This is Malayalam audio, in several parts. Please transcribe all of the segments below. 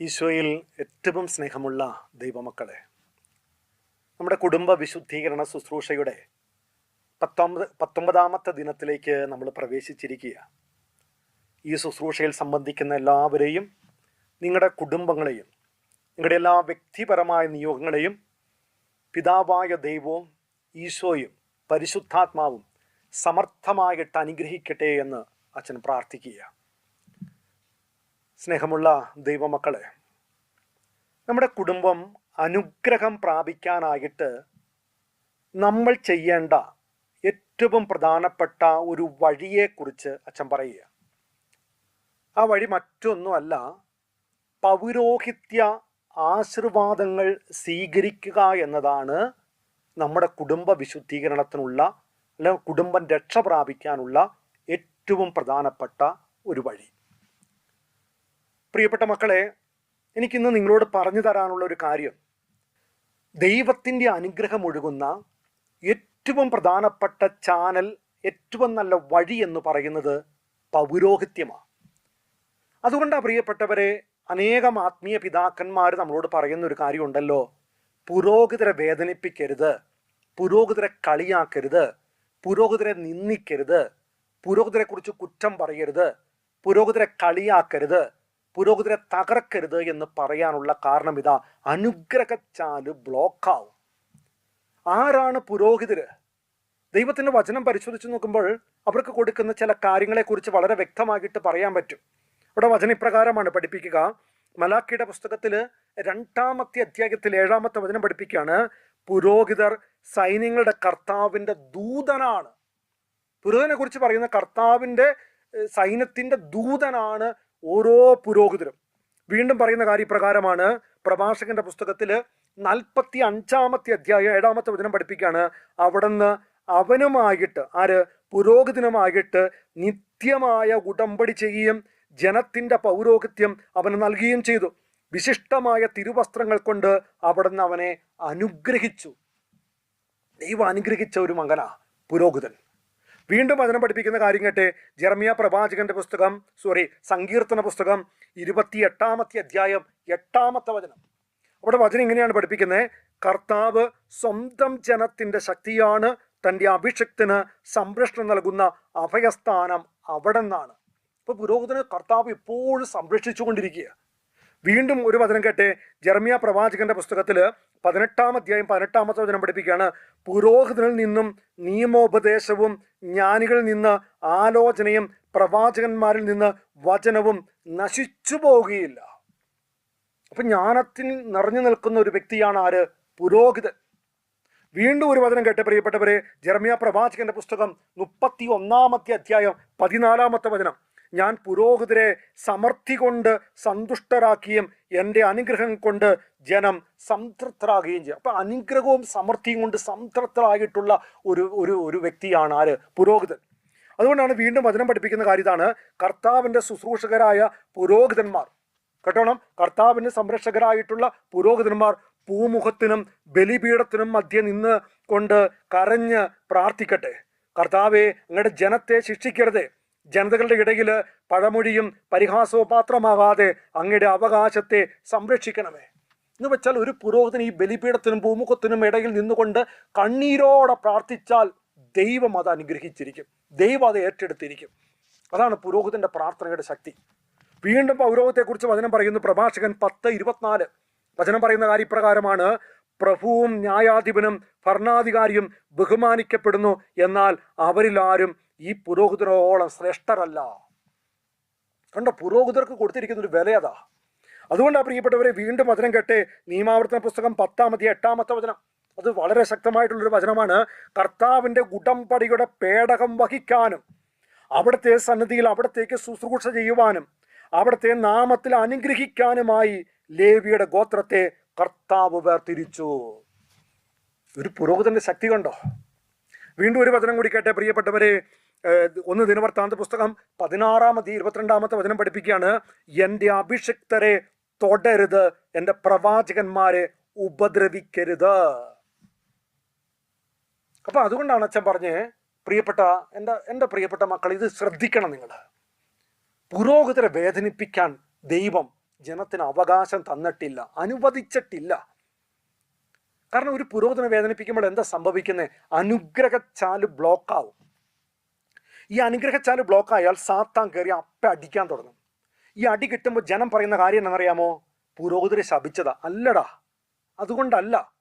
ഈശോയിൽ ഏറ്റവും സ്നേഹമുള്ള ദൈവമക്കളെ നമ്മുടെ കുടുംബ വിശുദ്ധീകരണ ശുശ്രൂഷയുടെ പത്തൊമ്പത് പത്തൊമ്പതാമത്തെ ദിനത്തിലേക്ക് നമ്മൾ പ്രവേശിച്ചിരിക്കുക ഈ ശുശ്രൂഷയിൽ സംബന്ധിക്കുന്ന എല്ലാവരെയും നിങ്ങളുടെ കുടുംബങ്ങളെയും നിങ്ങളുടെ എല്ലാ വ്യക്തിപരമായ നിയോഗങ്ങളെയും പിതാവായ ദൈവവും ഈശോയും പരിശുദ്ധാത്മാവും സമർത്ഥമായിട്ട് അനുഗ്രഹിക്കട്ടെ എന്ന് അച്ഛൻ പ്രാർത്ഥിക്കുക സ്നേഹമുള്ള ദൈവമക്കളെ നമ്മുടെ കുടുംബം അനുഗ്രഹം പ്രാപിക്കാനായിട്ട് നമ്മൾ ചെയ്യേണ്ട ഏറ്റവും പ്രധാനപ്പെട്ട ഒരു വഴിയെക്കുറിച്ച് അച്ഛൻ പറയുക ആ വഴി മറ്റൊന്നുമല്ല പൗരോഹിത്യ ആശീർവാദങ്ങൾ സ്വീകരിക്കുക എന്നതാണ് നമ്മുടെ കുടുംബ വിശുദ്ധീകരണത്തിനുള്ള അല്ലെങ്കിൽ കുടുംബം രക്ഷ പ്രാപിക്കാനുള്ള ഏറ്റവും പ്രധാനപ്പെട്ട ഒരു വഴി. പ്രിയപ്പെട്ട മക്കളെ എനിക്കിന്ന് നിങ്ങളോട് പറഞ്ഞു തരാനുള്ള ഒരു കാര്യം. ദൈവത്തിന്റെ അനുഗ്രഹം ഒഴുകുന്ന ഏറ്റവും പ്രധാനപ്പെട്ട ചാനൽ ഏറ്റവും നല്ല വഴി എന്ന് പറയുന്നത് പൗരോഹിത്യമാണ്. അതുകൊണ്ടാണ് പ്രിയപ്പെട്ടവരെ അനേകം ആത്മീയ പിതാക്കന്മാർ നമ്മളോട് പറയുന്ന ഒരു കാര്യമുണ്ടല്ലോ. പുരോഹിതരെ വേദനിപ്പിക്കരുത്. പുരോഹിതരെ കളിയാക്കരുത് പുരോഹിതരെ നിന്ദിക്കരുത് പുരോഹിതരെ കുറിച്ച് കുറ്റം പറയരുത് പുരോഹിതരെ കളിയാക്കരുത് പുരോഹിതരെ തകർക്കരുത് എന്ന് പറയാനുള്ള കാരണം ഇതാ. അനുഗ്രഹച്ചാൽ ബ്ലോക്കാവും. ആരാണ് പുരോഹിതര്? ദൈവത്തിന്റെ വചനം പരിശോധിച്ച് നോക്കുമ്പോൾ അവർക്ക് കൊടുക്കുന്ന ചില കാര്യങ്ങളെക്കുറിച്ച് വളരെ വ്യക്തമായിട്ട് പറയാൻ പറ്റും. ഇവിടെ വചന ഇപ്രകാരമാണ്. പഠിപ്പിക്കുക. മലാക്കിയുടെ പുസ്തകത്തിൽ രണ്ടാമത്തെ അധ്യായത്തിൽ ഏഴാമത്തെ വചനം പഠിപ്പിക്കുകയാണ്. പുരോഹിതർ സൈന്യങ്ങളുടെ കർത്താവിന്റെ ദൂതനാണ്. പുരോഹിതനെ കുറിച്ച് പറയുന്ന കർത്താവിന്റെ സൈന്യത്തിന്റെ ദൂതനാണ് ഓരോ പുരോഹിതരും. വീണ്ടും പറയുന്ന കാര്യപ്രകാരമാണ് പ്രഭാഷകന്റെ പുസ്തകത്തിൽ നാൽപ്പത്തി അഞ്ചാമത്തെ അധ്യായം ഏഴാമത്തെ വചനം പഠിപ്പിക്കുകയാണ്. അവിടുന്ന് അവനുമായിട്ട് ആര്? പുരോഹിതനുമായിട്ട് നിത്യമായ ഉടമ്പടി ചെയ്യുകയും ജനത്തിന്റെ പൗരോഹിത്യം അവന് നൽകുകയും ചെയ്തു. വിശിഷ്ടമായ തിരുവസ്ത്രങ്ങൾ കൊണ്ട് അവിടുന്ന് അവനെ അനുഗ്രഹിച്ചു. ദൈവം അനുഗ്രഹിച്ച ഒരു മകനാ പുരോഹിതൻ. വീണ്ടും വചനം പഠിപ്പിക്കുന്ന കാര്യം കേട്ടെ. ജർമിയ പ്രവാചകന്റെ പുസ്തകം സോറി സങ്കീർത്തന പുസ്തകം ഇരുപത്തി എട്ടാമത്തെ അധ്യായം എട്ടാമത്തെ വചനം. അവിടെ വചനം ഇങ്ങനെയാണ് പഠിപ്പിക്കുന്നത്. കർത്താവ് സ്വന്തം ജനത്തിന്റെ ശക്തിയാണ് തന്റെ അഭിഷക്തിന് സംരക്ഷണം നൽകുന്ന അഭയസ്ഥാനം അവിടെ നിന്നാണ് ഇപ്പൊ പുരോഹിതന് കർത്താവ് എപ്പോഴും സംരക്ഷിച്ചുകൊണ്ടിരിക്കുക വീണ്ടും ഒരു വചനം കേട്ടെ. ജർമിയ പ്രവാചകന്റെ പുസ്തകത്തിൽ പതിനെട്ടാം അധ്യായം പതിനെട്ടാമത്തെ വചനം പഠിപ്പിക്കുകയാണ്. പുരോഹിതനിൽ നിന്നും നിയമോപദേശവും ജ്ഞാനികളിൽ നിന്ന് ആലോചനയും പ്രവാചകന്മാരിൽ നിന്ന് വചനവും നശിച്ചു പോവുകയില്ല. അപ്പൊ ജ്ഞാനത്തിൽ നിറഞ്ഞു നിൽക്കുന്ന ഒരു വ്യക്തിയാണ് ആര്? പുരോഹിതൻ. വീണ്ടും ഒരു വചനം കേട്ട പ്രിയപ്പെട്ടവരെ. ജർമിയ പ്രവാചകന്റെ പുസ്തകം മുപ്പത്തി ഒന്നാമത്തെ അധ്യായം പതിനാലാമത്തെ വചനം. ഞാൻ പുരോഹിതരെ സമർത്ഥി കൊണ്ട് സന്തുഷ്ടരാക്കിയും എന്റെ അനുഗ്രഹം കൊണ്ട് ജനം സംതൃപ്തരാകുകയും ചെയ്യും. അപ്പം അനുഗ്രഹവും സമൃദ്ധിയും കൊണ്ട് സംതൃപ്തരായിട്ടുള്ള ഒരു ഒരു ഒരു വ്യക്തിയാണ് ആര്? പുരോഹിതൻ. അതുകൊണ്ടാണ് വീണ്ടും വചനം പഠിപ്പിക്കുന്ന കാര്യം ഇതാണ്. കർത്താവിന്റെ ശുശ്രൂഷകരായ പുരോഹിതന്മാർ. കേട്ടോണം? കർത്താവിന്റെ സംരക്ഷകരായിട്ടുള്ള പുരോഹിതന്മാർ പൂമുഖത്തിനും ബലിപീഠത്തിനും മധ്യ നിന്ന് കൊണ്ട് കരഞ്ഞ് പ്രാർത്ഥിക്കട്ടെ. കർത്താവെ അങ്ങയുടെ ജനത്തെ ശിക്ഷിക്കരുതേ. ജനതകളുടെ ഇടയിൽ പഴമൊഴിയും പരിഹാസവും പാത്രമാകാതെ അങ്ങയുടെ അവകാശത്തെ സംരക്ഷിക്കണമേ. എന്ന് വെച്ചാൽ ഒരു പുരോഹിതൻ ഈ ബലിപീഠത്തിനും ഭൂമുഖത്തിനും ഇടയിൽ നിന്നുകൊണ്ട് കണ്ണീരോടെ പ്രാർത്ഥിച്ചാൽ ദൈവം അത് അനുഗ്രഹിച്ചിരിക്കും. ദൈവം അത് ഏറ്റെടുത്തിരിക്കും. അതാണ് പുരോഹിതന്റെ പ്രാർത്ഥനയുടെ ശക്തി. വീണ്ടും പൗരോഹത്തെക്കുറിച്ച് വചനം പറയുന്നു പ്രഭാഷകൻ പത്ത് ഇരുപത്തിനാല്. വചനം പറയുന്ന കാര്യപ്രകാരമാണ് പ്രഭുവും ന്യായാധിപനും ഭരണാധികാരിയും ബഹുമാനിക്കപ്പെടുന്നു എന്നാൽ അവരിലാരും ഈ പുരോഹിതരോളം ശ്രേഷ്ഠരല്ല. കണ്ട പുരോഹിതർക്ക് കൊടുത്തിരിക്കുന്ന ഒരു വില അതുകൊണ്ട് ആ പ്രിയപ്പെട്ടവരെ വീണ്ടും വചനം കേട്ടെ നിയമാവർത്തന പുസ്തകം പത്താമത്തെ എട്ടാമത്തെ വചനം. അത് വളരെ ശക്തമായിട്ടുള്ളൊരു വചനമാണ്. കർത്താവിന്റെ ഉടമ്പടിയുടെ പേടകം വഹിക്കാനും അവിടുത്തെ സന്നിധിയിൽ അവിടത്തേക്ക് ശുശ്രൂഷ ചെയ്യുവാനും അവിടുത്തെ നാമത്തിൽ അനുഗ്രഹിക്കാനുമായി ലേവിയുടെ ഗോത്രത്തെ കർത്താവ് വേർതിരിച്ചു. ഒരു പുരോഹിതന്റെ ശക്തി കണ്ടോ? വീണ്ടും ഒരു വചനം കൂടി കേട്ടെ പ്രിയപ്പെട്ടവരെ. ഒന്ന് ദിനവൃത്താന്ത പുസ്തകം പതിനാറാമത്തെ ഇരുപത്തിരണ്ടാമത്തെ വചനം പഠിപ്പിക്കുകയാണ് എന്റെ അഭിഷിക്തരെ തൊടരുത് എന്റെ പ്രവാചകന്മാരെ ഉപദ്രവിക്കരുത്. അപ്പോൾ അതുകൊണ്ടാണ് അച്ഛൻ പറഞ്ഞ് പ്രിയപ്പെട്ട എന്റെ എന്റെ പ്രിയപ്പെട്ട മക്കൾ ഇത് ശ്രദ്ധിക്കണം നിങ്ങൾ. പുരോഹിതരെ വേദനിപ്പിക്കാൻ ദൈവം ജനത്തിന് അവകാശം തന്നിട്ടില്ല അനുവദിച്ചിട്ടില്ല. കാരണം ഒരു പുരോഹിതനെ വേദനിപ്പിക്കുമ്പോൾ എന്താ സംഭവിക്കുന്നത് അനുഗ്രഹച്ചാൽ ബ്ലോക്കാവും ഈ അനുഗ്രഹിച്ചാൽ ബ്ലോക്ക് ആയാൽ സാത്താൻ കയറി അപ്പ അടിക്കാൻ തുടങ്ങും. ഈ അടി കിട്ടുമ്പോൾ ജനം പറയുന്ന കാര്യം എന്നറിയാമോ പുരോഹിതരെ ശപിച്ചതാ. അല്ലടാ. അതുകൊണ്ടല്ല.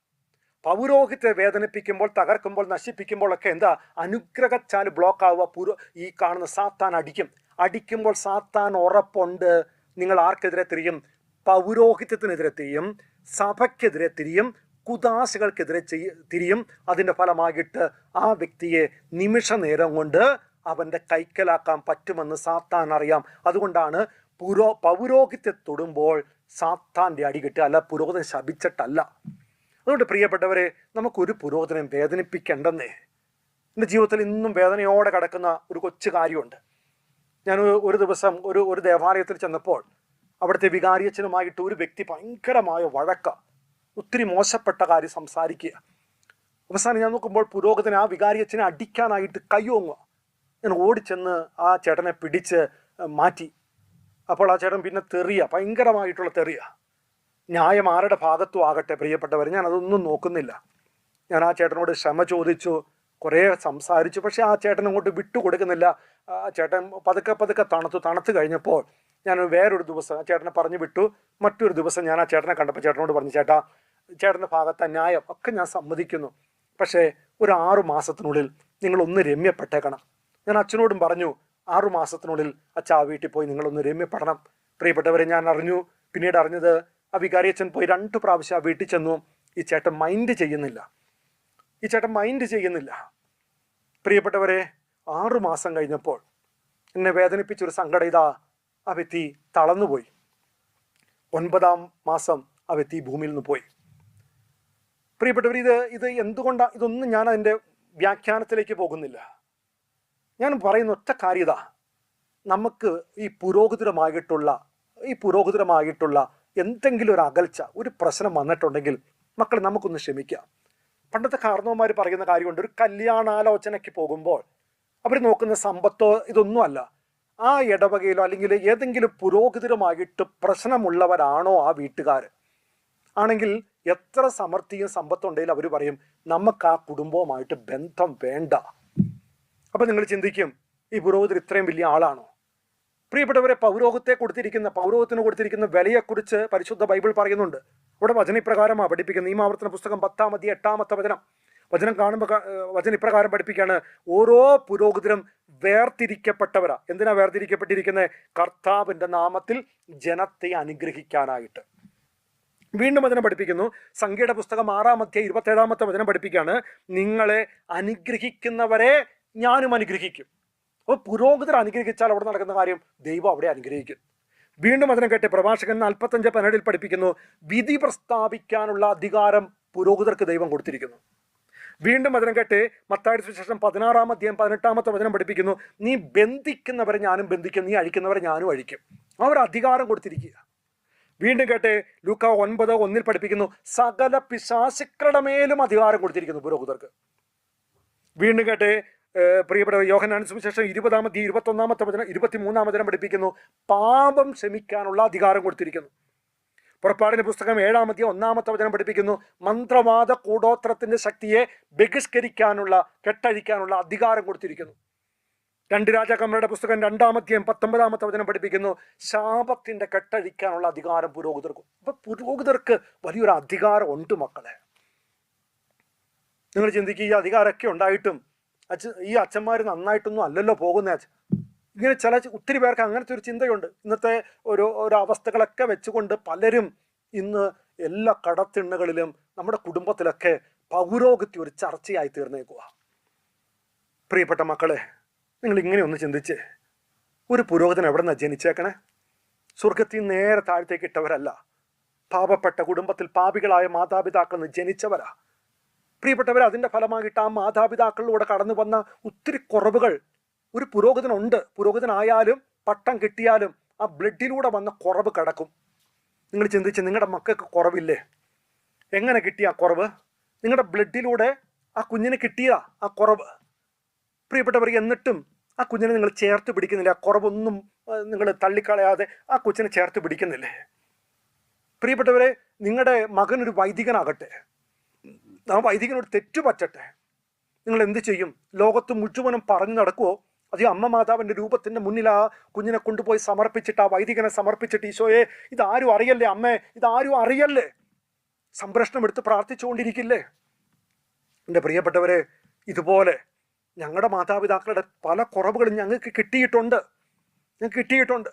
പൗരോഹിത്തെ വേദനിപ്പിക്കുമ്പോൾ തകർക്കുമ്പോൾ നശിപ്പിക്കുമ്പോഴൊക്കെ എന്താ? അനുഗ്രഹച്ചാൽ ബ്ലോക്ക് ആവുക പുരോ ഈ കാണുന്ന സാത്താൻ അടിക്കും. അടിക്കുമ്പോൾ സാത്താൻ ഉറപ്പുണ്ട്. നിങ്ങൾ ആർക്കെതിരെ തിരിയും? പൗരോഹിത്യത്തിനെതിരെ തിരിയും. സഭയ്ക്കെതിരെ തിരിയും. കുദാശകൾക്കെതിരെ തിരിയും. അതിന്റെ ഫലമായിട്ട് ആ വ്യക്തിയെ നിമിഷ നേരം കൊണ്ട് അവന്റെ കൈക്കലാക്കാൻ പറ്റുമെന്ന് സാത്താൻ അറിയാം. അതുകൊണ്ടാണ് പുരോ പൗരോഹിത്യ തൊടുമ്പോൾ സാത്താന്റെ അടികിട്ട് അല്ല പുരോഹിതൻ ശപിച്ചിട്ടല്ല. അതുകൊണ്ട് പ്രിയപ്പെട്ടവരെ നമുക്കൊരു പുരോഹിതനെ വേദനിപ്പിക്കേണ്ടെന്നേ. എന്റെ ജീവിതത്തിൽ ഇന്നും വേദനയോടെ കിടക്കുന്ന ഒരു കൊച്ചു കാര്യമുണ്ട്. ഞാൻ ഒരു ദിവസം ഒരു ഒരു ദേവാലയത്തിൽ ചെന്നപ്പോൾ അവിടുത്തെ വികാരിയച്ഛനുമായിട്ട് ഒരു വ്യക്തി ഭയങ്കരമായ വഴക്ക. ഒത്തിരി മോശപ്പെട്ട കാര്യം സംസാരിക്കുക. അവസാനം ഞാൻ നോക്കുമ്പോൾ പുരോഹിതൻ ആ വികാരിയച്ഛനെ അടിക്കാനായിട്ട് കയ്യോങ്ങുക ഞാൻ ഓടിച്ചെന്ന് ആ ചേട്ടനെ പിടിച്ച് മാറ്റി. അപ്പോൾ ആ ചേട്ടൻ പിന്നെ തെറിയ ഭയങ്കരമായിട്ടുള്ള തെറിയ. ന്യായം ആരുടെ ഭാഗത്തും ആകട്ടെ പ്രിയപ്പെട്ടവർ ഞാൻ അതൊന്നും നോക്കുന്നില്ല. ഞാൻ ആ ചേട്ടനോട് ക്ഷമ ചോദിച്ചു കുറേ സംസാരിച്ചു. പക്ഷേ ആ ചേട്ടൻ അങ്ങോട്ട് വിട്ടു കൊടുക്കുന്നില്ല. ആ ചേട്ടൻ പതുക്കെ പതുക്കെ തണുത്തു. തണുത്ത് കഴിഞ്ഞപ്പോൾ ഞാൻ വേറൊരു ദിവസം ആ ചേട്ടനെ പറഞ്ഞു വിട്ടു. മറ്റൊരു ദിവസം ഞാൻ ആ ചേട്ടനെ കണ്ടപ്പോൾ ചേട്ടനോട് പറഞ്ഞു ചേട്ടാ ചേട്ടന്റെ ഭാഗത്തെ ന്യായം ഒക്കെ ഞാൻ സമ്മതിക്കുന്നു. പക്ഷേ ഒരു ആറു മാസത്തിനുള്ളിൽ നിങ്ങളൊന്ന് രമ്യപ്പെട്ടേക്കണം. ഞാൻ അച്ഛനോടും പറഞ്ഞു ആറു മാസത്തിനുള്ളിൽ അച്ഛ ആ വീട്ടിൽ പോയി നിങ്ങളൊന്ന് രമ്യപ്പെടണം. പ്രിയപ്പെട്ടവരെ ഞാൻ അറിഞ്ഞു. പിന്നീട് അറിഞ്ഞത് ആ വികാരി അച്ഛൻ പോയി രണ്ട് പ്രാവശ്യം ആ വീട്ടിൽ ചെന്നു. ഈ ചേട്ടൻ മൈൻഡ് ചെയ്യുന്നില്ല. ഈ ചേട്ടൻ മൈൻഡ് ചെയ്യുന്നില്ല. പ്രിയപ്പെട്ടവരെ ആറു മാസം കഴിഞ്ഞപ്പോൾ എന്നെ വേദനിപ്പിച്ചൊരു സങ്കടം ഇതാ ആ വ്യക്തി തളർന്നുപോയി. ഒൻപതാം മാസം ആ വ്യക്തി ഭൂമിയിൽ നിന്ന് പോയി. പ്രിയപ്പെട്ടവർ ഇത് ഇത് എന്തുകൊണ്ടാണ് ഇതൊന്നും ഞാൻ അതിന്റെ വ്യാഖ്യാനത്തിലേക്ക് പോകുന്നില്ല. ഞാൻ പറയുന്ന ഒറ്റ കാര്യത നമുക്ക് ഈ പുരോഹിതരമായിട്ടുള്ള ഈ പുരോഹിതരമായിട്ടുള്ള എന്തെങ്കിലും ഒരു അകൽച്ച ഒരു പ്രശ്നം വന്നിട്ടുണ്ടെങ്കിൽ മക്കൾ നമുക്കൊന്ന് ക്ഷമിക്കാം. പണ്ടത്തെ കാരണവന്മാർ പറയുന്ന കാര്യമുണ്ട് ഒരു കല്യാണാലോചനയ്ക്ക് പോകുമ്പോൾ അവർ നോക്കുന്ന സമ്പത്തോ ഇതൊന്നുമല്ല ആ ഇടവകയിലോ അല്ലെങ്കിൽ ഏതെങ്കിലും പുരോഹിതരുമായിട്ട് പ്രശ്നമുള്ളവരാണോ ആ വീട്ടുകാർ ആണെങ്കിൽ എത്ര സമൃദ്ധിയും സമ്പത്തുണ്ടെങ്കിൽ അവർ പറയും നമുക്ക് ആ കുടുംബവുമായിട്ട് ബന്ധം വേണ്ട. അപ്പം നിങ്ങൾ ചിന്തിക്കും ഈ പുരോഹിതർ ഇത്രയും വലിയ ആളാണോ? പ്രിയപ്പെട്ടവരെ പൗരോഹത്തെ കൊടുത്തിരിക്കുന്ന പൗരോഹത്തിന് കൊടുത്തിരിക്കുന്ന വിലയെക്കുറിച്ച് പരിശുദ്ധ ബൈബിൾ പറയുന്നുണ്ട്. ഇവിടെ വചനപ്രകാരമാണ് പഠിപ്പിക്കുന്നത്. നിയമാവർത്തന പുസ്തകം പത്താം മതി എട്ടാമത്തെ വചനം. വചനം കാണുമ്പോൾ വചന ഇപ്രകാരം പഠിപ്പിക്കുകയാണ് ഓരോ പുരോഹിതരും വേർതിരിക്കപ്പെട്ടവരാ. എന്തിനാ വേർതിരിക്കപ്പെട്ടിരിക്കുന്നത് കർത്താവിന്റെ നാമത്തിൽ ജനത്തെ അനുഗ്രഹിക്കാനായിട്ട്. വീണ്ടും വചനം പഠിപ്പിക്കുന്നു. സംഖ്യയുടെ പുസ്തകം ആറാമത്തെ ഇരുപത്തേഴാമത്തെ വചനം പഠിപ്പിക്കുകയാണ് നിങ്ങളെ അനുഗ്രഹിക്കുന്നവരെ ഞാനും അനുഗ്രഹിക്കും. അപ്പോൾ പുരോഹിതർ അനുഗ്രഹിച്ചാൽ അവിടെ നടക്കുന്ന കാര്യം ദൈവം അവിടെ അനുഗ്രഹിക്കും. വീണ്ടും അതിനെ കേട്ട് പ്രഭാഷകൻ നാൽപ്പത്തഞ്ച് പനടിൽ പഠിപ്പിക്കുന്നു വിധി പ്രസ്താവിക്കാനുള്ള അധികാരം പുരോഹിതർക്ക് ദൈവം കൊടുത്തിരിക്കുന്നു. വീണ്ടും അതിനെ കേട്ട് മത്തായുടെ സുവിശേഷം പതിനാറാം അധ്യായം പതിനെട്ടാമത്തെ വചനം പഠിപ്പിക്കുന്നു നീ ബന്ധിക്കുന്നവരെ ഞാനും ബന്ധിക്കും നീ അഴിക്കുന്നവരെ ഞാനും അഴിക്കും. അവർ അധികാരം കൊടുത്തിരിക്കുക. വീണ്ടും കേട്ടെ ലൂക്ക ഒൻപത് ഒന്നിൽ പഠിപ്പിക്കുന്നു സകല പിശാശുക്കളുടെ മേലും അധികാരം കൊടുത്തിരിക്കുന്നു പുരോഹിതർക്ക്. വീണ്ടും കേട്ടെ പ്രിയപ്പെട്ട യോഹനാൻ സുവിശേഷം ഇരുപതാമത്തെ ഇരുപത്തൊന്നാമത്തെ വചനം ഇരുപത്തിമൂന്നാം വചനം പഠിപ്പിക്കുന്നു. പാപം ക്ഷമിക്കാനുള്ള അധികാരം കൊടുത്തിരിക്കുന്നു. പുറപ്പാടിന്റെ പുസ്തകം ഏഴാമത്തെ ഒന്നാമത്തെ വചനം പഠിപ്പിക്കുന്നു. മന്ത്രവാദ കൂടോത്രത്തിന്റെ ശക്തിയെ ബഹിഷ്കരിക്കാനുള്ള കെട്ടഴിക്കാനുള്ള അധികാരം കൊടുത്തിരിക്കുന്നു. രണ്ട് രാജാക്കന്മാരുടെ പുസ്തകം രണ്ടാമത്തെയും പത്തൊമ്പതാമത്തെ വചനം പഠിപ്പിക്കുന്നു. ശാപത്തിന്റെ കെട്ടഴിക്കാനുള്ള അധികാരം പുരോഹിതർക്ക്. അപ്പൊ പുരോഹിതർക്ക് വലിയൊരു അധികാരം ഉണ്ട് മക്കളെ. നിങ്ങൾ ചിന്തിക്കുക ഈ അധികാരമൊക്കെ ഉണ്ടായിട്ടും അച്ഛ ഈ അച്ഛന്മാർ നന്നായിട്ടൊന്നും അല്ലല്ലോ പോകുന്ന അച്ഛൻ. ഇങ്ങനെ ചില ഒത്തിരി പേർക്ക് അങ്ങനത്തെ ഒരു ചിന്തയുണ്ട്. ഇന്നത്തെ ഒരു ഒരു അവസ്ഥകളൊക്കെ വെച്ചുകൊണ്ട് പലരും ഇന്ന് എല്ലാ കടത്തിണ്ണകളിലും നമ്മുടെ കുടുംബത്തിലൊക്കെ പൗരോഗത്തി ഒരു ചർച്ചയായി തീർന്നേക്കുക പ്രിയപ്പെട്ട മക്കളെ നിങ്ങൾ ഇങ്ങനെ ഒന്ന് ചിന്തിച്ച് ഒരു പുരോഹിതൻ എവിടെ നിന്നാണ് ജനിച്ചേക്കണേ? സ്വർഗത്തിൽ നേരെ താഴത്തേക്ക് ഇട്ടവരല്ല. പാപപ്പെട്ട കുടുംബത്തിൽ പാപികളായ മാതാപിതാക്കൾ നിന്ന് ജനിച്ചവരാ. പ്രിയപ്പെട്ടവർ അതിന്റെ ഫലമായിട്ട് ആ മാതാപിതാക്കളിലൂടെ കടന്നു വന്ന ഒത്തിരി കുറവുകൾ ഒരു പുരോഗതിനുണ്ട്. പുരോഗതിനായാലും പട്ടം കിട്ടിയാലും ആ ബ്ലഡിലൂടെ വന്ന കുറവ് കിടക്കും. നിങ്ങൾ ചിന്തിച്ച് നിങ്ങളുടെ മക്കൾക്ക് കുറവില്ലേ? എങ്ങനെ കിട്ടിയ ആ കുറവ്? നിങ്ങളുടെ ബ്ലഡിലൂടെ ആ കുഞ്ഞിന് കിട്ടിയ ആ കുറവ്. പ്രിയപ്പെട്ടവർ എന്നിട്ടും ആ കുഞ്ഞിനെ നിങ്ങൾ ചേർത്ത് പിടിക്കുന്നില്ല? ആ കുറവൊന്നും നിങ്ങൾ തള്ളിക്കളയാതെ ആ കൊച്ചിനെ ചേർത്ത് പിടിക്കുന്നില്ലേ? പ്രിയപ്പെട്ടവരെ നിങ്ങളുടെ മകനൊരു വൈദികനാകട്ടെ. ആ വൈദികനോട് തെറ്റു പറ്റട്ടെ നിങ്ങൾ എന്ത് ചെയ്യും? ലോകത്ത് മുഴുവനും പറഞ്ഞു നടക്കുമോ അത് അമ്മ മാതാവിന്റെ രൂപത്തിന്റെ മുന്നിൽ ആ കുഞ്ഞിനെ കൊണ്ടുപോയി സമർപ്പിച്ചിട്ട് ആ വൈദികനെ സമർപ്പിച്ചിട്ട് ഈശോയെ ഇതാരും അറിയല്ലേ അമ്മേ? ഇതാരും അറിയല്ലേ? സംരക്ഷണം എടുത്ത് പ്രാർത്ഥിച്ചുകൊണ്ടിരിക്കില്ലേ? എന്റെ പ്രിയപ്പെട്ടവരെ ഇതുപോലെ ഞങ്ങളുടെ മാതാപിതാക്കളുടെ പല കുറവുകളും ഞങ്ങൾക്ക് കിട്ടിയിട്ടുണ്ട്. ഞങ്ങൾക്ക് കിട്ടിയിട്ടുണ്ട്.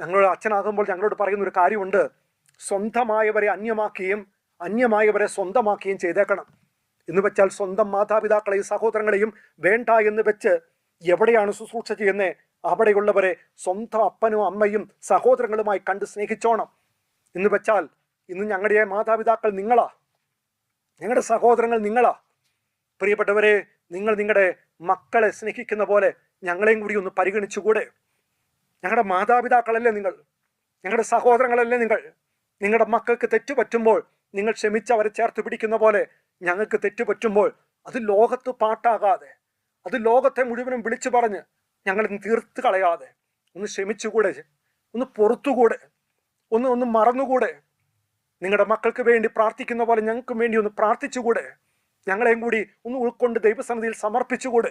ഞങ്ങളുടെ അച്ഛനാകുമ്പോൾ ഞങ്ങളോട് പറയുന്ന ഒരു കാര്യമുണ്ട്. സ്വന്തമായവരെ അന്യമാക്കുകയും അന്യമായവരെ സ്വന്തമാക്കുകയും ചെയ്തേക്കണം. എന്ന് വെച്ചാൽ സ്വന്തം മാതാപിതാക്കളെയും സഹോദരങ്ങളെയും വേണ്ട എന്ന് വെച്ച് എവിടെയാണ് ശുശ്രൂഷ ചെയ്യുന്നത് അവിടെയുള്ളവരെ സ്വന്തം അപ്പനും അമ്മയും സഹോദരങ്ങളുമായി കണ്ട് സ്നേഹിച്ചോണം. എന്ന് വെച്ചാൽ ഇന്ന് ഞങ്ങളുടെ മാതാപിതാക്കൾ നിങ്ങളാ. ഞങ്ങളുടെ സഹോദരങ്ങൾ നിങ്ങളാ. പ്രിയപ്പെട്ടവരെ നിങ്ങൾ നിങ്ങളുടെ മക്കളെ സ്നേഹിക്കുന്ന പോലെ ഞങ്ങളെയും കൂടി ഒന്ന് പരിഗണിച്ചുകൂടെ. ഞങ്ങളുടെ മാതാപിതാക്കളല്ലേ നിങ്ങൾ? ഞങ്ങളുടെ സഹോദരങ്ങളല്ലേ നിങ്ങൾ? നിങ്ങളുടെ മക്കൾക്ക് തെറ്റു പറ്റുമ്പോൾ നിങ്ങൾ ക്ഷമിച്ച് അവരെ ചേർത്ത് പിടിക്കുന്ന പോലെ ഞങ്ങൾക്ക് തെറ്റ് പറ്റുമ്പോൾ അത് ലോകത്ത് പാട്ടാകാതെ അത് ലോകത്തെ മുഴുവനും വിളിച്ചു പറഞ്ഞ് ഞങ്ങളെ തീർത്ത് കളയാതെ ഒന്ന് ക്ഷമിച്ചുകൂടെ ഒന്ന് പുറത്തുകൂടെ ഒന്ന് ഒന്ന് മറന്നുകൂടെ നിങ്ങളുടെ മക്കൾക്ക് വേണ്ടി പ്രാർത്ഥിക്കുന്ന പോലെ ഞങ്ങൾക്കും വേണ്ടി ഒന്ന് പ്രാർത്ഥിച്ചുകൂടെ ഞങ്ങളെയും കൂടി ഒന്ന് ഉൾക്കൊണ്ട് ദൈവസന്നിധിയിൽ സമർപ്പിച്ചുകൂടെ.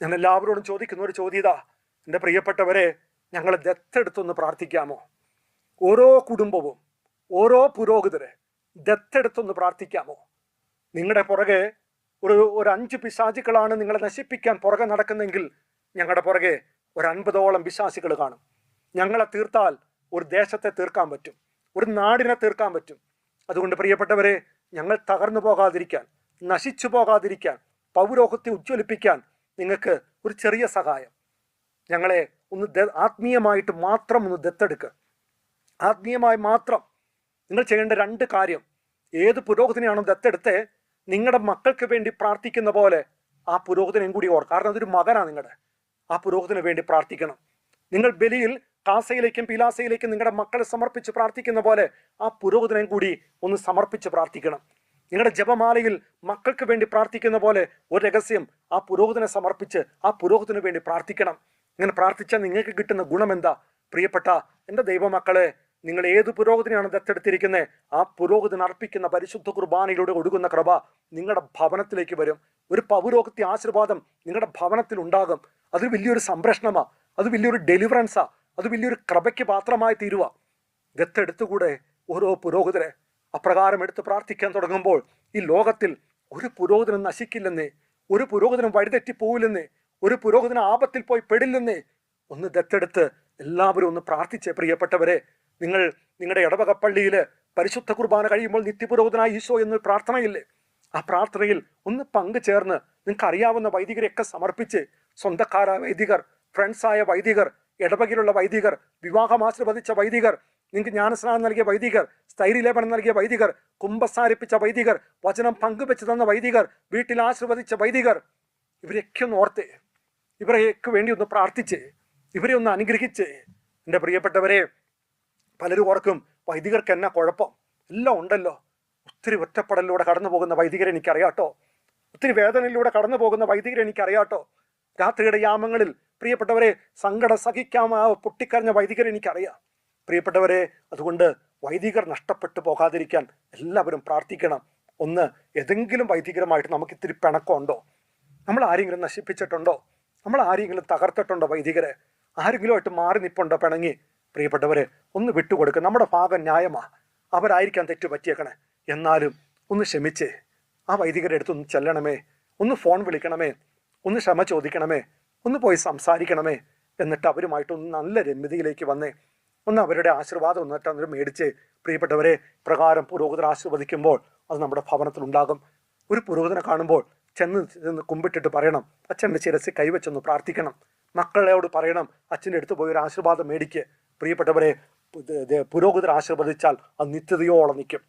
ഞാൻ എല്ലാവരോടും ചോദിക്കുന്ന ഒരു ചോദ്യത എന്റെ പ്രിയപ്പെട്ടവരെ ഞങ്ങളെ ദത്തെടുത്തൊന്ന് പ്രാർത്ഥിക്കാമോ? ഓരോ കുടുംബവും ഓരോ പുരോഹിതരെ ദത്തെടുത്തൊന്ന് പ്രാർത്ഥിക്കാമോ? നിങ്ങളുടെ പുറകെ ഒരു ഒരു അഞ്ച് പിശാചുക്കളാണ് നിങ്ങളെ നശിപ്പിക്കാൻ പുറകെ നടക്കുന്നെങ്കിൽ ഞങ്ങളുടെ പുറകെ ഒരു അൻപതോളം പിശാചുകൾ കാണും. ഞങ്ങളെ തീർത്താൽ ഒരു ദേശത്തെ തീർക്കാൻ പറ്റും ഒരു നാടിനെ തീർക്കാൻ പറ്റും. അതുകൊണ്ട് പ്രിയപ്പെട്ടവരെ ഞങ്ങൾ തകർന്നു പോകാതിരിക്കാൻ നശിച്ചു പോകാതിരിക്കാൻ പൗരോഹത്തെ ഉജ്ജ്വലിപ്പിക്കാൻ നിങ്ങൾക്ക് ഒരു ചെറിയ സഹായം. ഞങ്ങളെ ഒന്ന് ആത്മീയമായിട്ട് മാത്രം ഒന്ന് ദത്തെടുക്കുക ആത്മീയമായി മാത്രം നിങ്ങൾ ചെയ്യേണ്ട രണ്ട് കാര്യം. ഏത് പുരോഹിതനെയാണോ ദത്തെടുത്ത് നിങ്ങളുടെ മക്കൾക്ക് വേണ്ടി പ്രാർത്ഥിക്കുന്ന പോലെ ആ പുരോഹിതനെയും കൂടി ഓർ കാരണം അതൊരു മകനാണ് നിങ്ങളുടെ. ആ പുരോഹിതന് വേണ്ടി പ്രാർത്ഥിക്കണം. നിങ്ങൾ ബലിയിൽ കാസയിലേക്കും പിലാസയിലേക്കും നിങ്ങളുടെ മക്കളെ സമർപ്പിച്ച് പ്രാർത്ഥിക്കുന്ന പോലെ ആ പുരോഹിതനെയും കൂടി ഒന്ന് സമർപ്പിച്ച് പ്രാർത്ഥിക്കണം. നിങ്ങളുടെ ജപമാലയിൽ മക്കൾക്ക് വേണ്ടി പ്രാർത്ഥിക്കുന്ന പോലെ ഒരു രഹസ്യം ആ പുരോഹിതനെ സമർപ്പിച്ച് ആ പുരോഹിതന് വേണ്ടി പ്രാർത്ഥിക്കണം. ഇങ്ങനെ പ്രാർത്ഥിച്ചാൽ നിങ്ങൾക്ക് കിട്ടുന്ന ഗുണം എന്താ? പ്രിയപ്പെട്ട എന്റെ ദൈവമക്കളെ നിങ്ങൾ ഏത് പുരോഹിതനെയാണ് ദത്തെടുത്തിരിക്കുന്നത് ആ പുരോഹിതൻ അർപ്പിക്കുന്ന പരിശുദ്ധ കുർബാനയിലൂടെ ഒഴുകുന്ന കൃപ നിങ്ങളുടെ ഭവനത്തിലേക്ക് വരും. ഒരു പൗരോഗത്തി ആശീർവാദം നിങ്ങളുടെ ഭവനത്തിൽ ഉണ്ടാകും. അത് വലിയൊരു സംരക്ഷണമാ. അത് വലിയൊരു ഡെലിവറൻസാ അത് വലിയൊരു കൃപയ്ക്ക് പാത്രമായി തീരുക ദത്തെടുത്തുകൂടെ ഓരോ പുരോഹിതരെ. അപ്രകാരം എടുത്ത് പ്രാർത്ഥിക്കാൻ തുടങ്ങുമ്പോൾ ഈ ലോകത്തിൽ ഒരു പുരോഹിതനും നശിക്കില്ലെന്നേ. ഒരു പുരോഹിതനും വഴിതെറ്റി പോവില്ലെന്നേ. ഒരു പുരോഗതിന് ആപത്തിൽ പോയി പെടില്ലെന്നേ. ഒന്ന് ദത്തെടുത്ത് എല്ലാവരും ഒന്ന് പ്രാർത്ഥിച്ചേ പ്രിയപ്പെട്ടവരെ. നിങ്ങൾ നിങ്ങളുടെ ഇടവകപ്പള്ളിയിൽ പരിശുദ്ധ കുർബാന കഴിയുമ്പോൾ നിത്യപുരോഹിതനായ ഈശോ എന്നൊരു പ്രാർത്ഥനയില്ലേ? ആ പ്രാർത്ഥനയിൽ ഒന്ന് പങ്കുചേർന്ന് നിങ്ങൾക്ക് അറിയാവുന്ന വൈദികരെയൊക്കെ സമർപ്പിച്ച് സ്വന്തക്കാരായ വൈദികർ ഫ്രണ്ട്സായ വൈദികർ ഇടവകയിലുള്ള വൈദികർ വിവാഹം ആശീർവദിച്ച വൈദികർ നിങ്ങൾക്ക് ജ്ഞാനസ്നാനം നൽകിയ വൈദികർ സ്ഥൈര്യലേപനം നൽകിയ വൈദികർ കുംഭസാരിപ്പിച്ച വൈദികർ വചനം പങ്കുവെച്ച് തന്ന വൈദികർ വീട്ടിൽ ആശീർവദിച്ച വൈദികർ ഇവരെയൊക്കെ ഒന്ന് ഓർത്ത് ഇവരെയൊക്കെ വേണ്ടി ഒന്ന് പ്രാർത്ഥിച്ച് ഇവരെ ഒന്ന് അനുഗ്രഹിച്ച്. എന്റെ പ്രിയപ്പെട്ടവരെ പലരും ഓർക്കും വൈദികർക്ക് എന്നാ കുഴപ്പം? എല്ലാം ഉണ്ടല്ലോ. ഒത്തിരി ഒറ്റപ്പെടലിലൂടെ കടന്നു പോകുന്ന വൈദികരെ എനിക്കറിയാട്ടോ ഒത്തിരി വേദനയിലൂടെ കടന്നു പോകുന്ന വൈദികരെ എനിക്കറിയാട്ടോ രാത്രിയുടെ യാമങ്ങളിൽ പ്രിയപ്പെട്ടവരെ സങ്കടം സഹിക്കാമ പൊട്ടിക്കരഞ്ഞ വൈദികരെ എനിക്കറിയാം. പ്രിയപ്പെട്ടവരെ അതുകൊണ്ട് വൈദികർ നഷ്ടപ്പെട്ടു പോകാതിരിക്കാൻ എല്ലാവരും പ്രാർത്ഥിക്കണം. ഒന്ന് ഏതെങ്കിലും വൈദികരുമായിട്ട് നമുക്ക് ഇത്തിരി പിണക്കമുണ്ടോ? നമ്മൾ ആരെങ്കിലും നശിപ്പിച്ചിട്ടുണ്ടോ? നമ്മൾ ആരെങ്കിലും തകർത്തിട്ടുണ്ടോ വൈദികരെ? ആരെങ്കിലുമായിട്ട് മാറി നിപ്പുണ്ടോ പിണങ്ങി? പ്രിയപ്പെട്ടവരെ ഒന്ന് വിട്ടുകൊടുക്കുക നമ്മുടെ ഭാഗം ന്യായമാണ് അവരായിരിക്കാൻ തെറ്റു പറ്റിയേക്കണേ. എന്നാലും ഒന്ന് ക്ഷമിച്ച്. ആ വൈദികരുടെ അടുത്ത് ഒന്ന് ചെല്ലണമേ. ഒന്ന് ഫോൺ വിളിക്കണമേ. ഒന്ന് ക്ഷമ ചോദിക്കണമേ. ഒന്ന് പോയി സംസാരിക്കണമേ. എന്നിട്ട് അവരുമായിട്ടൊന്ന് നല്ല രമ്യതയിലേക്ക് വന്നേ. ഒന്ന് അവരുടെ ആശീർവാദം എന്നിട്ട് അവർ മേടിച്ച്. പ്രിയപ്പെട്ടവരെ പ്രകാരം പുരോഹിതർ ആശീർവദിക്കുമ്പോൾ അത് നമ്മുടെ ഭവനത്തിൽ ഉണ്ടാകും. ഒരു പുരോഹിതനെ കാണുമ്പോൾ ചെന്ന് ചെന്ന് കുമ്പിട്ടിട്ട് പറയണം അച്ഛന്റെ ശിരസ് കൈവച്ചൊന്ന് പ്രാർത്ഥിക്കണം. മക്കളോട് പറയണം അച്ഛന്റെ അടുത്ത് പോയി ഒരു ആശീർവാദം മേടിക്ക്. പ്രിയപ്പെട്ടവരെ പുരോഗതർ ആശീർവദിച്ചാൽ അത് നിത്യതയോളം നിൽക്കും.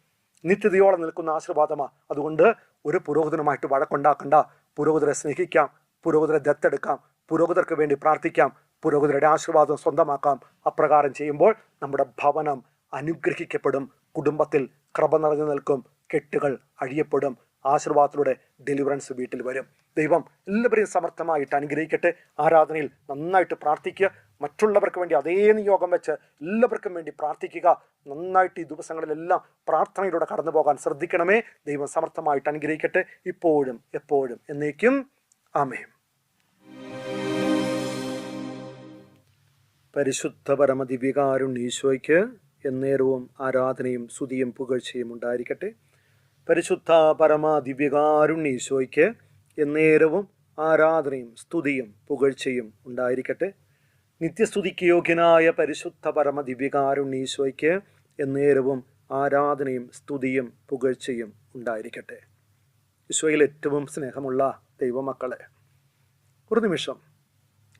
നിത്യതയോളം നിൽക്കുന്ന ആശീർവാദമാണ് അതുകൊണ്ട് ഒരു പുരോഹിതനുമായിട്ട് വഴക്കുണ്ടാക്കണ്ട. പുരോഹിതരെ സ്നേഹിക്കാം പുരോഹിതരെ ദത്തെടുക്കാം പുരോഹിതർക്ക് വേണ്ടി പ്രാർത്ഥിക്കാം പുരോഹിതരുടെ ആശീർവാദം സ്വന്തമാക്കാം. അപ്രകാരം ചെയ്യുമ്പോൾ നമ്മുടെ ഭവനം അനുഗ്രഹിക്കപ്പെടും. കുടുംബത്തിൽ കൃപ നിറഞ്ഞു നിൽക്കും. കെട്ടുകൾ അഴിയപ്പെടും. ആശീർവാദത്തിലൂടെ ഡെലിവറൻസ് വീട്ടിൽ വരും. ദൈവം എല്ലാവരെയും സമർത്ഥമായിട്ട് അനുഗ്രഹിക്കട്ടെ. ആരാധനയിൽ നന്നായിട്ട് പ്രാർത്ഥിക്കുക. മറ്റുള്ളവർക്ക് വേണ്ടി അതേ നിയോഗം വെച്ച് എല്ലാവർക്കും വേണ്ടി പ്രാർത്ഥിക്കുക. നന്നായിട്ട് ഈ ദിവസങ്ങളിലെല്ലാം പ്രാർത്ഥനയിലൂടെ കടന്നു പോകാൻ ശ്രദ്ധിക്കണമേ. ദൈവം സമർത്ഥമായിട്ട് അനുഗ്രഹിക്കട്ടെ. ഇപ്പോഴും എപ്പോഴും എന്നേക്കും. ആമേം പരിശുദ്ധ പരമദിവ്യകാരുണ്യീശോയ്ക്ക് എന്നേരവും ആരാധനയും സ്തുതിയും പുകഴ്ചയും ഉണ്ടായിരിക്കട്ടെ. പരിശുദ്ധ പരമദിവ്യകാരുണ്യീശോയ്ക്ക് എന്നേരവും ആരാധനയും സ്തുതിയും പുകഴ്ചയും ഉണ്ടായിരിക്കട്ടെ. നിത്യസ്തുതിക്ക് യോഗ്യനായ പരിശുദ്ധ പരമ ദിവ്യകാരുണ്ണീശോയ്ക്ക് എന്നേരവും ആരാധനയും സ്തുതിയും പുകഴ്ചയും ഉണ്ടായിരിക്കട്ടെ. ഈശോയിൽ ഏറ്റവും സ്നേഹമുള്ള ദൈവമക്കളെ ഒരു നിമിഷം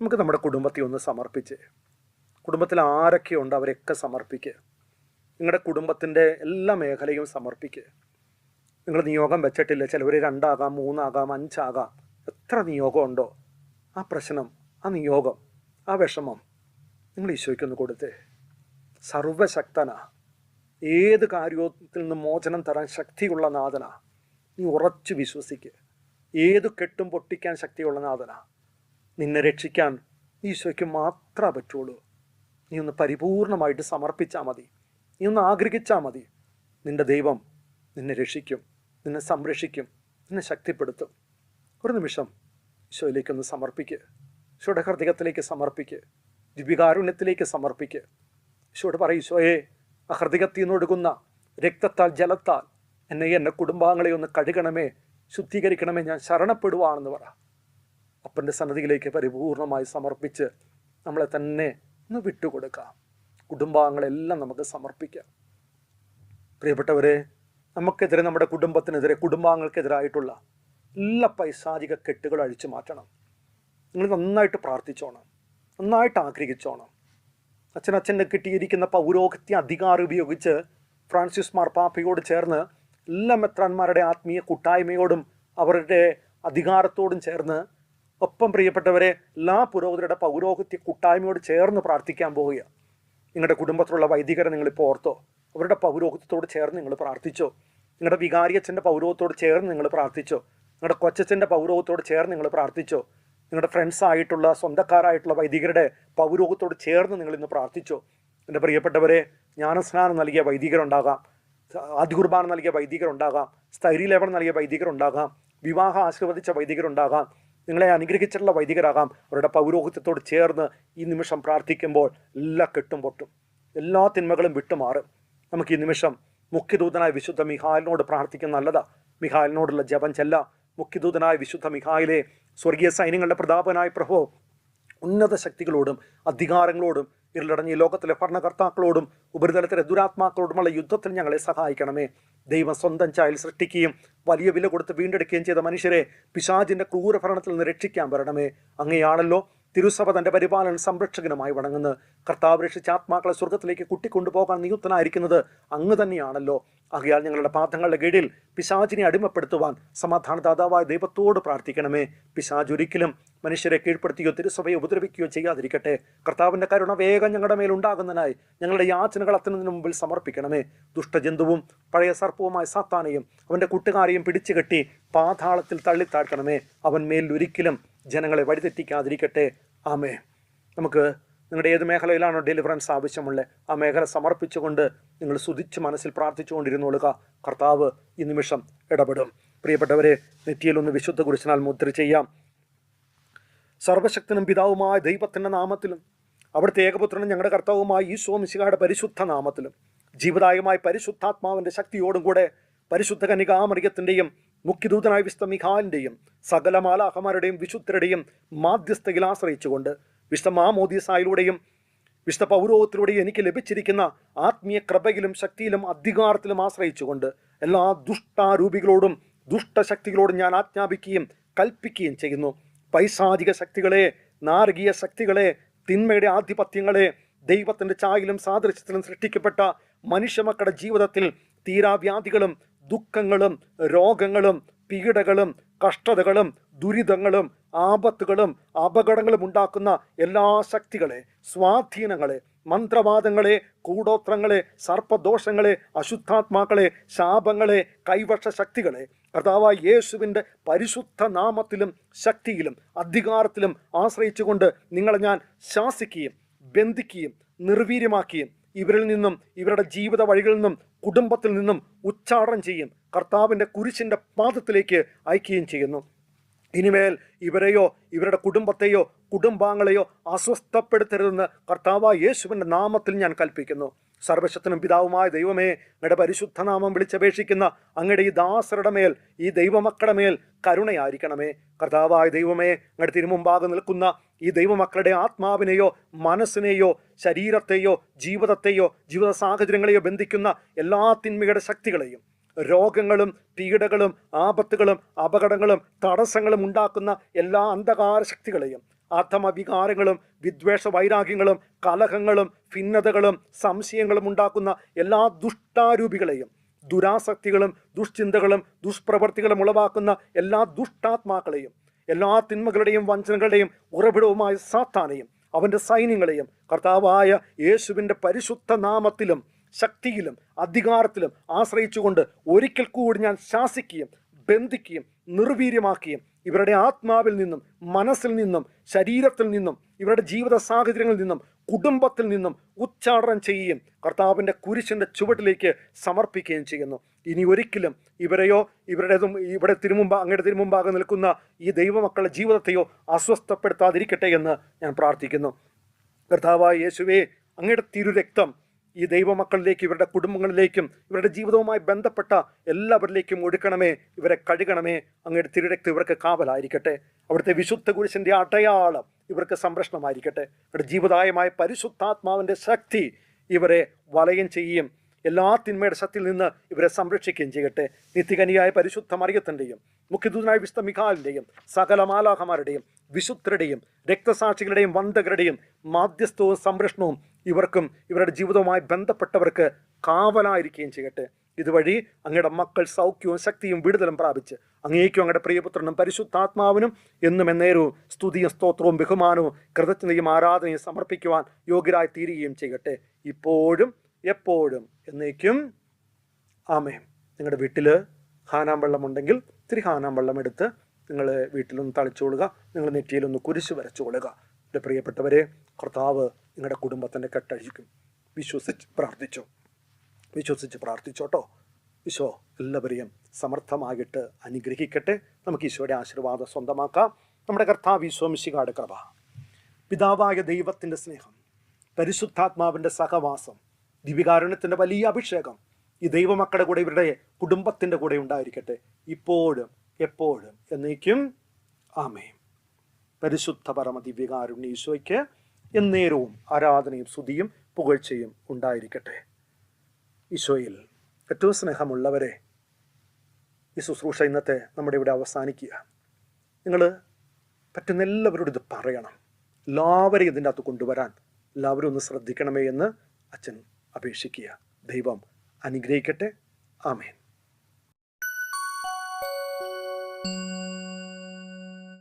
നമുക്ക് നമ്മുടെ കുടുംബത്തെ ഒന്ന് സമർപ്പിച്ച് കുടുംബത്തിൽ ആരൊക്കെയുണ്ട് അവരെയൊക്കെ സമർപ്പിക്കുക നിങ്ങളുടെ കുടുംബത്തിന്റെ എല്ലാ മേഖലയും സമർപ്പിക്കുക നിങ്ങൾ നിയോഗം വെച്ചിട്ടില്ല ചിലവർ രണ്ടാകാം മൂന്നാകാം അഞ്ചാകാം എത്ര നിയോഗം ഉണ്ടോ ആ പ്രശ്നം ആ നിയോഗം ആ വിഷമം നിങ്ങൾ ഈശോയ്ക്കൊന്ന് കൊടുത്തേ. സർവശക്തന. ഏത് കാര്യത്തിൽ നിന്ന് മോചനം തരാൻ ശക്തിയുള്ള നാഥന. നീ ഉറച്ചു വിശ്വസിക്ക്. ഏത് കെട്ടും പൊട്ടിക്കാൻ ശക്തിയുള്ള നാഥന. നിന്നെ രക്ഷിക്കാൻ ഈശോയ്ക്ക് മാത്രമേ പറ്റുള്ളൂ. നീ ഒന്ന് പരിപൂർണമായിട്ട് സമർപ്പിച്ചാൽ മതി. നീ ഒന്ന് ആഗ്രഹിച്ചാൽ മതി. നിന്റെ ദൈവം നിന്നെ രക്ഷിക്കും നിന്നെ സംരക്ഷിക്കും നിന്നെ ശക്തിപ്പെടുത്തും. ഒരു നിമിഷം ഈശോയിലേക്കൊന്ന് സമർപ്പിക്കുക ഈശോയുടെ ഹൃദയത്തിലേക്ക് സമർപ്പിക്ക്. ദിവ്യകാരുണ്യത്തിലേക്ക് സമർപ്പിക്ക്. ഈശോയോട് പറയും ഈശോയെ ആ ഹൃദയത്തിൽ നിന്ന് ഒഴുകുന്ന രക്തത്താൽ ജലത്താൽ എന്നെ എന്റെ കുടുംബാംഗങ്ങളെ ഒന്ന് കഴുകണമേ ശുദ്ധീകരിക്കണമേ ഞാൻ ശരണപ്പെടുവാണെന്ന് പറ. അപ്പന്റെ സന്നദ്ധിയിലേക്ക് പരിപൂർണമായി സമർപ്പിച്ച് നമ്മളെ തന്നെ ഒന്ന് വിട്ടുകൊടുക്കാം. കുടുംബാംഗങ്ങളെല്ലാം നമുക്ക് സമർപ്പിക്കാം. പ്രിയപ്പെട്ടവരെ നമുക്കെതിരെ നമ്മുടെ കുടുംബത്തിനെതിരെ കുടുംബാംഗങ്ങൾക്കെതിരായിട്ടുള്ള എല്ലാ പൈശാചിക കെട്ടുകൾ അഴിച്ചു മാറ്റണം. നിങ്ങൾ നന്നായിട്ട് പ്രാർത്ഥിച്ചോണം. നന്നായിട്ട് ആഗ്രഹിച്ചോണം. അച്ഛനച്ഛന്റെ കിട്ടിയിരിക്കുന്ന പൗരോഹിത്യ അധികാരം ഉപയോഗിച്ച് ഫ്രാൻസിസ് മാർപ്പാപ്പയോട് ചേർന്ന് എല്ലാ മെത്രാന്മാരുടെ ആത്മീയ കൂട്ടായ്മയോടും അവരുടെ അധികാരത്തോടും ചേർന്ന് ഒപ്പം പ്രിയപ്പെട്ടവരെ എല്ലാ പുരോഹിതരുടെ പൗരോഹിത്യ കൂട്ടായ്മയോട് ചേർന്ന് പ്രാർത്ഥിക്കാൻ പോവുക നിങ്ങളുടെ കുടുംബത്തിലുള്ള വൈദികരെ നിങ്ങളിപ്പോൾ ഓർത്തോ. അവരുടെ പൗരോഹിത്യത്തോട് ചേർന്ന് നിങ്ങൾ പ്രാർത്ഥിച്ചോ. നിങ്ങളുടെ വികാരിയച്ഛന്റെ പൗരോഹത്തോട് ചേർന്ന് നിങ്ങൾ പ്രാർത്ഥിച്ചോ. നിങ്ങളുടെ കൊച്ചച്ഛന്റെ പൗരോഹത്തോട് ചേർന്ന് നിങ്ങൾ പ്രാർത്ഥിച്ചോ. നിങ്ങളുടെ ഫ്രണ്ട്സ് ആയിട്ടുള്ള സ്വന്തക്കാരായിട്ടുള്ള വൈദികരുടെ പൗരോഗത്തോട് ചേർന്ന് നിങ്ങൾ ഇന്ന് പ്രാർത്ഥിച്ചു. എന്റെ പ്രിയപ്പെട്ടവരെ ജ്ഞാനസ്നാനം നൽകിയ വൈദികരുണ്ടാകാം. ആദ്യ കുർബാന നൽകിയ വൈദികരുണ്ടാകാം. സ്ഥൈര്യലേപനം നൽകിയ വൈദികരുണ്ടാകാം. വിവാഹം ആശീർവദിച്ച വൈദികരുണ്ടാകാം. നിങ്ങളെ അനുഗ്രഹിച്ചിട്ടുള്ള വൈദികരാകാം. അവരുടെ പൗരോഹിത്യത്തോട് ചേർന്ന് ഈ നിമിഷം പ്രാർത്ഥിക്കുമ്പോൾ എല്ലാ കെട്ടും പൊട്ടും. എല്ലാ തിന്മകളും വിട്ടുമാറും. നമുക്ക് ഈ നിമിഷം മുഖ്യദൂതനായ വിശുദ്ധ മിഹാലിനോട് പ്രാർത്ഥിക്കുന്ന നല്ലതാ. മിഹാലിനോടുള്ള ജപം ചെല്ല. മുഖ്യദൂതനായ വിശുദ്ധ മിഹായിലെ സ്വർഗീയ സൈന്യങ്ങളുടെ പ്രതാപനായ പ്രഭോ ഉന്നത ശക്തികളോടും അധികാരങ്ങളോടും ഇരുളടഞ്ഞ ലോകത്തിലെ ഭരണകർത്താക്കളോടും ഉപരിതലത്തിലെ ദുരാത്മാക്കളോടുമുള്ള യുദ്ധത്തിൽ ഞങ്ങളെ സഹായിക്കണമേ. ദൈവം സ്വന്തം ചായൽ സൃഷ്ടിക്കുകയും വലിയ വില കൊടുത്ത് വീണ്ടെടുക്കുകയും ചെയ്ത മനുഷ്യരെ പിശാചിന്റെ ക്രൂരഭരണത്തിൽ നിന്ന് രക്ഷിക്കാൻ വരണമേ. അങ്ങനെയാണല്ലോ തിരുസഭ തന്റെ പരിപാലന സംരക്ഷകനുമായി വണങ്ങുന്നത് കർത്താവ് രക്ഷിച്ച ആത്മാക്കളെ സ്വർഗത്തിലേക്ക് കുട്ടിക്കൊണ്ടുപോകാൻ നിയുക്തനായിരിക്കുന്നത് അങ്ങ് തന്നെയാണല്ലോ. ആകയാൽ ഞങ്ങളുടെ പാദങ്ങളുടെ കീഴിൽ പിശാചിനെ അടിമപ്പെടുത്തുവാൻ സമാധാനദാതാവായ ദൈവത്തോട് പ്രാർത്ഥിക്കണമേ. പിശാജ് ഒരിക്കലും മനുഷ്യരെ കീഴ്പ്പെടുത്തിയോ തിരുസഭയെ ഉപദ്രവിക്കുകയോ ചെയ്യാതിരിക്കട്ടെ. കർത്താവിന്റെ കരുണ വേഗം ഞങ്ങളുടെ മേലുണ്ടാകുന്നതിനായി ഞങ്ങളുടെ യാചനകൾ അത്തുന്നതിന് മുമ്പിൽ സമർപ്പിക്കണമേ. ദുഷ്ടജന്തുവും പഴയ സർപ്പവുമായ സാത്താനെയും അവന്റെ കൂട്ടുകാരെയും പിടിച്ചു കെട്ടി പാതാളത്തിൽ തള്ളിത്താഴ്ത്തണമേ. അവൻ മേലിൽ ഒരിക്കലും ജനങ്ങളെ വഴിതെറ്റിക്കാതിരിക്കട്ടെ. ആമേ നമുക്ക് നിങ്ങളുടെ ഏത് മേഖലയിലാണോ ഡെലിവറൻസ് ആവശ്യമുള്ളത് ആ മേഖല സമർപ്പിച്ചുകൊണ്ട് നിങ്ങൾ സുതിച്ച് മനസ്സിൽ പ്രാർത്ഥിച്ചുകൊണ്ടിരുന്നോളുക. കർത്താവ് ഈ നിമിഷം ഇടപെടും. പ്രിയപ്പെട്ടവരെ നെറ്റിയിലൊന്ന് വിശുദ്ധ കുറിച്ചാൽ മുദ്ര ചെയ്യാം. സർവശക്തനും പിതാവുമായ ദൈവത്തിന്റെ നാമത്തിലും അവിടുത്തെ ഏകപുത്രനും ഞങ്ങളുടെ കർത്താവുമായ ഈശോ മിശികയുടെ പരിശുദ്ധ നാമത്തിലും ജീവദായകമായ പരിശുദ്ധാത്മാവിന്റെ ശക്തിയോടും കൂടെ പരിശുദ്ധ കനികാമറിയത്തിന്റെയും മുഖ്യദൂതനായ വിശുദ്ധ മിഖാലിന്റെയും സകല മാലാഹമാരുടെയും വിശുദ്ധരുടെയും മാധ്യസ്ഥയിൽ ആശ്രയിച്ചുകൊണ്ട് വിശുദ്ധ മാമോദീസായിലൂടെയും വിശുദ്ധ പൗരോഹത്തിലൂടെയും എനിക്ക് ലഭിച്ചിരിക്കുന്ന ആത്മീയ കൃപയിലും ശക്തിയിലും അധികാരത്തിലും ആശ്രയിച്ചുകൊണ്ട് എല്ലാ ദുഷ്ടാരൂപികളോടും ദുഷ്ടശക്തികളോടും ഞാൻ ആജ്ഞാപിക്കുകയും കൽപ്പിക്കുകയും ചെയ്യുന്നു. പൈശാചിക ശക്തികളെ നാരകീയ ശക്തികളെ തിന്മയുടെ ആധിപത്യങ്ങളെ ദൈവത്തിന്റെ ചായയിലും സാദൃശ്യത്തിലും സൃഷ്ടിക്കപ്പെട്ട മനുഷ്യമക്കളുടെ ജീവിതത്തിൽ തീരാവ്യാധികളും ദുഃഖങ്ങളും രോഗങ്ങളും പീഡകളും കഷ്ടതകളും ദുരിതങ്ങളും ആപത്തുകളും അപകടങ്ങളും ഉണ്ടാക്കുന്ന എല്ലാ ശക്തികളെ സ്വാധീനങ്ങളെ മന്ത്രവാദങ്ങളെ കൂടോത്രങ്ങളെ സർപ്പദോഷങ്ങളെ അശുദ്ധാത്മാക്കളെ ശാപങ്ങളെ കൈവശ ശക്തികളെ കർത്താവായ യേശുവിന്റെ പരിശുദ്ധ നാമത്തിലും ശക്തിയിലും അധികാരത്തിലും ആശ്രയിച്ചുകൊണ്ട് നിങ്ങളെ ഞാൻ ശാസിക്കുകയും ബന്ധിക്കുകയും നിർവീര്യമാക്കുകയും ഇവരിൽ നിന്നും ഇവരുടെ ജീവിത വഴികളിൽ നിന്നും കുടുംബത്തിൽ നിന്നും ഉച്ചാടനം ചെയ്യും. കർത്താവിന്റെ കുരിശിന്റെ പാദത്തിലേക്ക് അയക്കുകയും ചെയ്യുന്നു. ഇനിമേൽ ഇവരെയോ ഇവരുടെ കുടുംബത്തെയോ കുടുംബാംഗങ്ങളെയോ അസ്വസ്ഥപ്പെടുത്തരുതെന്ന് കർത്താവ് യേശുവിന്റെ നാമത്തിൽ ഞാൻ കൽപ്പിക്കുന്നു. സർവശക്തനും പിതാവുമായ ദൈവമേ അങ്ങയുടെ പരിശുദ്ധനാമം വിളിച്ചപേക്ഷിക്കുന്ന അങ്ങയുടെ ഈ ദാസരുടെ മേൽ ഈ ദൈവമക്കളുടെ മേൽ കരുണയായിരിക്കണമേ. കർത്താവായ ദൈവമേ അങ്ങയുടെ തിരുമുമ്പാകെ നിൽക്കുന്ന ഈ ദൈവമക്കളുടെ ആത്മാവിനെയോ മനസ്സിനെയോ ശരീരത്തെയോ ജീവിതത്തെയോ ജീവിത സാഹചര്യങ്ങളെയോ ബന്ധിക്കുന്ന എല്ലാ തിന്മയുടെ ശക്തികളെയും രോഗങ്ങളും പീഡകളും ആപത്തുകളും അപകടങ്ങളും തടസ്സങ്ങളും ഉണ്ടാക്കുന്ന എല്ലാ അന്ധകാര ശക്തികളെയും അധമ വികാരങ്ങളും വിദ്വേഷ വൈരാഗ്യങ്ങളും കലഹങ്ങളും ഭിന്നതകളും സംശയങ്ങളും ഉണ്ടാക്കുന്ന എല്ലാ ദുഷ്ടാരൂപികളെയും ദുരാസക്തികളും ദുഷ്ചിന്തകളും ദുഷ്പ്രവർത്തികളും ഉളവാക്കുന്ന എല്ലാ ദുഷ്ടാത്മാക്കളെയും എല്ലാ തിന്മകളുടെയും വഞ്ചനകളുടെയും ഉറവിടവുമായ സാത്താനെയും അവന്റെ സൈന്യങ്ങളെയും കർത്താവായ യേശുവിന്റെ പരിശുദ്ധ നാമത്തിലും ശക്തിയിലും അധികാരത്തിലും ആശ്രയിച്ചുകൊണ്ട് ഒരിക്കൽ കൂടി ഞാൻ ശാസിക്കുകയും ബന്ധിക്കുകയും നിർവീര്യമാക്കുകയും ഇവരുടെ ആത്മാവിൽ നിന്നും മനസ്സിൽ നിന്നും ശരീരത്തിൽ നിന്നും ഇവരുടെ ജീവിത സാഹചര്യങ്ങളിൽ നിന്നും കുടുംബത്തിൽ നിന്നും ഉച്ചാടനം ചെയ്യുകയും കർത്താവിന്റെ കുരിശിന്റെ ചുവട്ടിലേക്ക് സമർപ്പിക്കുകയും ചെയ്യുന്നു. ഇനി ഒരിക്കലും ഇവരെയോ ഇവരുടേതും ഇവിടെ തിരുമുമ്പ് അങ്ങയുടെ തിരുമുമ്പാകെ നിൽക്കുന്ന ഈ ദൈവമക്കളുടെ ജീവിതത്തെയോ അസ്വസ്ഥപ്പെടുത്താതിരിക്കട്ടെ എന്ന് ഞാൻ പ്രാർത്ഥിക്കുന്നു. കർത്താവായ യേശുവേ അങ്ങയുടെ തിരുരക്തം ഈ ദൈവമക്കളിലേക്ക് ഇവരുടെ കുടുംബങ്ങളിലേക്കും ഇവരുടെ ജീവിതവുമായി ബന്ധപ്പെട്ട എല്ലാവരിലേക്കും ഒഴുക്കണമേ ഇവരെ കഴുകണമേ അങ്ങയുടെ തിരുരക്തം ഇവർക്ക് കാവലായിരിക്കട്ടെ. അവിടുത്തെ വിശുദ്ധ കുരിശിന്റെ അടയാളം ഇവർക്ക് സംരക്ഷണമായിരിക്കട്ടെ. ഇവരുടെ ജീവിതായമായ പരിശുദ്ധാത്മാവിന്റെ ശക്തി ഇവരെ വലയം ചെയ്യുകയും എല്ലാ തിന്മയുടെ ശക്തിയിൽ നിന്ന് ഇവരെ സംരക്ഷിക്കുകയും ചെയ്യട്ടെ. നിത്യകനിയായ പരിശുദ്ധ മറിയത്തിന്റെയും മുഖ്യദൂതനായ വിശുദ്ധ മിഖാലിന്റെയും സകല മാലാഹമാരുടെയും വിശുദ്ധരുടെയും രക്തസാക്ഷികളുടെയും വന്ദകരുടെയും മാധ്യസ്ഥവും സംരക്ഷണവും ഇവർക്കും ഇവരുടെ ജീവിതവുമായി ബന്ധപ്പെട്ടവർക്ക് കാവലായിരിക്കുകയും ചെയ്യട്ടെ. ഇതുവഴി അങ്ങയുടെ മക്കൾ സൗഖ്യവും ശക്തിയും വിടുതലും പ്രാപിച്ച് അങ്ങേക്കും അങ്ങയുടെ പ്രിയപുത്രനും പരിശുദ്ധാത്മാവിനും എന്നും എന്നേരവും സ്തുതിയും സ്തോത്രവും ബഹുമാനവും കൃതജ്ഞതയും ആരാധനയും സമർപ്പിക്കുവാൻ യോഗ്യരായി തീരുകയും ചെയ്യട്ടെ. ഇപ്പോഴും എപ്പോഴും എന്നേക്കും ആമേ നിങ്ങളുടെ വീട്ടിൽ ഹാനാം വെള്ളമുണ്ടെങ്കിൽ ഇത്തിരി ഹാനാം വെള്ളം എടുത്ത് നിങ്ങൾ വീട്ടിലൊന്ന് തളിച്ചുകൊള്ളുക നിങ്ങൾ നെറ്റിയിലൊന്ന് കുരിശ് വരച്ചുകൊള്ളുക എന്റെ പ്രിയപ്പെട്ടവരെ കർത്താവ് നിങ്ങളുടെ കുടുംബത്തിന്റെ കെട്ടഴിക്കും. വിശ്വസിച്ച് പ്രാർത്ഥിച്ചോ. വിശ്വസിച്ച് പ്രാർത്ഥിച്ചോട്ടോ ഈശോ എല്ലാവരെയും സമർത്ഥമായിട്ട് അനുഗ്രഹിക്കട്ടെ. നമുക്ക് ഈശോയുടെ ആശീർവാദം സ്വന്തമാക്കാം. നമ്മുടെ കർത്താവ് ഈശോ ഈശോമിശികാട് കൃപ. പിതാവായ ദൈവത്തിന്റെ സ്നേഹം പരിശുദ്ധാത്മാവിന്റെ സഹവാസം ദിവികാരുണ്യത്തിന്റെ വലിയ അഭിഷേകം. ഈ ദൈവമക്കളുടെ കൂടെ ഇവരുടെ കുടുംബത്തിന്റെ കൂടെ ഉണ്ടായിരിക്കട്ടെ. ഇപ്പോഴും എപ്പോഴും എന്നേക്കും ആമേ പരിശുദ്ധ പരമ ദിവ്യകാരുണ്യ ഈശോയ്ക്ക് എന്നേരവും ആരാധനയും സ്തുതിയും പുകഴ്ചയും ഉണ്ടായിരിക്കട്ടെ. ഈശോയിൽ ഏറ്റവും സ്നേഹമുള്ളവരെ ഈ ശുശ്രൂഷ ഇന്നത്തെ നമ്മുടെ ഇവിടെ അവസാനിക്കുക. നിങ്ങൾ പറ്റുന്ന എല്ലാവരോടും ഇത് പറയണം. എല്ലാവരെയും ഇതിന്റെ അകത്ത് കൊണ്ടുവരാൻ എല്ലാവരും ഒന്ന് ശ്രദ്ധിക്കണമേ എന്ന് അച്ഛൻ അപേക്ഷിക്കുക. ദൈവം അനുഗ്രഹിക്കട്ടെ. ആമേൻ.